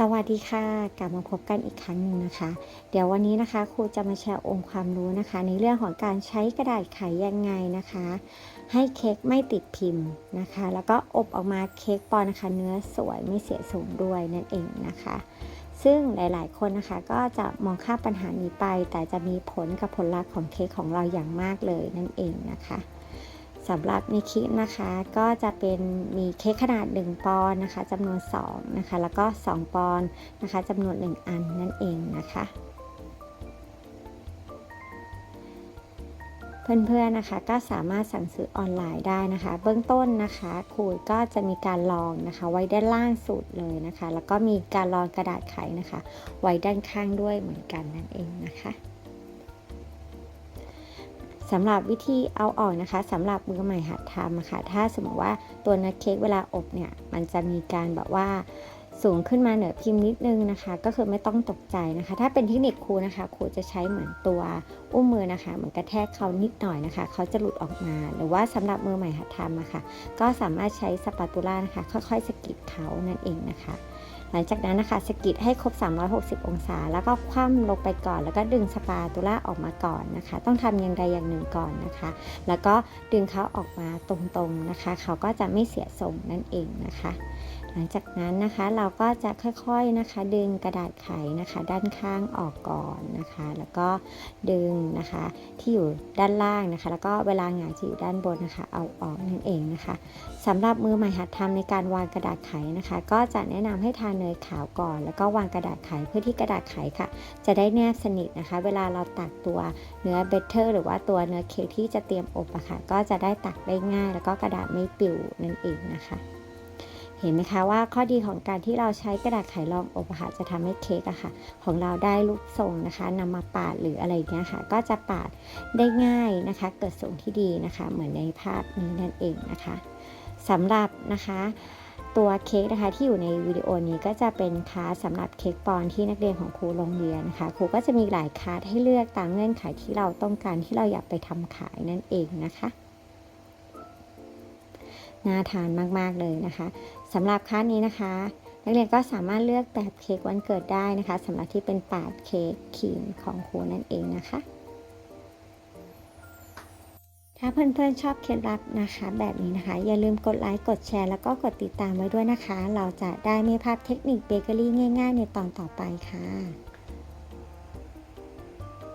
สวัสดีค่ะกลับมาพบกันอีกครั้งหนึ่งนะคะ เดี๋ยววันนี้นะคะครูจะมาแชร์องค์ความรู้นะคะ ในเรื่องของการใช้กระดาษไขยังไงนะคะ ให้เค้กไม่ติดพิมพ์นะคะ แล้วก็อบออกมาเค้กปอนนะคะ เนื้อสวยไม่เสียสูงด้วยนั่นเองนะคะ ซึ่งหลาย ๆ คนนะคะก็จะมองข้ามปัญหานี้ไป แต่จะมีผลกับผลลัพธ์ของเค้กของเราอย่างมากเลยนั่นเองนะคะ สำหรับในคลิปนะคะก็จะเป็นมีเค้กขนาด 1 ปอนด์นะคะจำนวน2นะคะแล้วก็ 2 ปอนด์นะคะจำนวน 1 อันนั่นเองนะคะ เพื่อนๆนะคะก็สามารถสั่งซื้อออนไลน์ได้นะคะ เบื้องต้นนะคะครูก็จะมีการลองนะคะไว้ด้านล่างสุดเลยนะคะ แล้วก็มีการลองกระดาษไขนะคะ ไว้ด้านข้างด้วยเหมือนกันนั่นเองนะคะ สำหรับวิธีเอาออกนะคะสำหรับมือใหม่หัดทำนะคะถ้าสมมติว่าตัวเนื้อเค้กเวลาอบเนี่ยมันจะมีการแบบว่าสูงขึ้นมาเหนือพิมพ์นิดนึงนะคะ ก็คือไม่ต้องตกใจนะคะ ถ้าเป็นเทคนิคครูนะคะครูจะใช้เหมือนตัวอุ้มมือนะคะ เหมือนกระแทกเขานิดหน่อยนะคะ เขาจะหลุดออกมา หรือว่าสำหรับมือใหม่หัดทำนะคะก็สามารถใช้สปาตูล่านะคะ ค่อยๆสกิดเขานั่นเองนะคะ หลังจากนั้นนะคะสกิดให้ครบ 360 องศา แล้วก็คว่ำลงไปก่อน แล้วก็ดึงสปาตูล่าออกมาก่อนนะคะ ต้องทำอย่างใดอย่างหนึ่งก่อนนะคะ แล้วก็ดึงเขาออกมาตรงๆนะคะ เขาก็จะไม่เสียทรงนั่นเองนะคะ หลังจากนั้นนะคะเราก็จะค่อยๆนะคะ ดึงกระดาษไขนะคะ ด้านข้างออกก่อนนะคะ แล้วก็ดึงนะคะที่อยู่ด้านล่างนะคะ แล้วก็เวลาหงายจะอยู่ด้านบนนะคะ เอาออกนั่นเองนะคะสำหรับมือใหม่หัดทำในการวางกระดาษไขนะคะ ก็จะแนะนำให้ทาเนเนยขาวก่อน แล้วก็วางกระดาษไขเพื่อที่กระดาษไขค่ะ จะได้แนบสนิทนะคะ เวลาเราตักตัวเนื้อเบเตอร์หรือว่าตัวเนื้อเค้กที่จะเตรียมอบอะค่ะ ก็จะได้ตักได้ง่าย แล้วก็กระดาษไม่ปิวนั่นเองนะคะเห็นไหมคะว่าข้อดีของการที่เราใช้กระดาษไขรองอบค่ะจะทำให้เค้กอะค่ะ ของเราได้รูปทรงนะคะนำมาปาดหรืออะไรเงี้ยค่ะ ก็จะปาดได้ง่ายนะคะ เกิดทรงที่ดีนะคะ เหมือนในภาพนี้นั่นเองนะคะสำหรับนะคะ ตัวเค้กนะคะที่อยู่ในวิดีโอนี้ก็จะเป็นคาสสำหรับเค้กปอนที่นักเรียนของครูโรงเรียนนะคะครูก็จะมีหลายคาสให้เลือกตามเงื่อนไขที่เราต้องการที่เราอยากไปทำขายนั่นเองนะคะน่าทานมาก ๆ เลยนะคะสำหรับคาสนี้นะคะ นักเรียนก็สามารถเลือกแบบเค้กวันเกิดได้นะคะสำหรับที่เป็นปาดเค้กครีมของครูนั่นเองนะคะ ถ้าเพื่อนๆชอบเคล็ดลับนะคะ แบบนี้นะคะ อย่าลืมกดไลค์กดแชร์แล้วก็กดติดตามไว้ด้วยนะคะ เราจะได้ไม่พลาดเทคนิคเบเกอรี่ง่าย ๆ ในตอนต่อไปค่ะ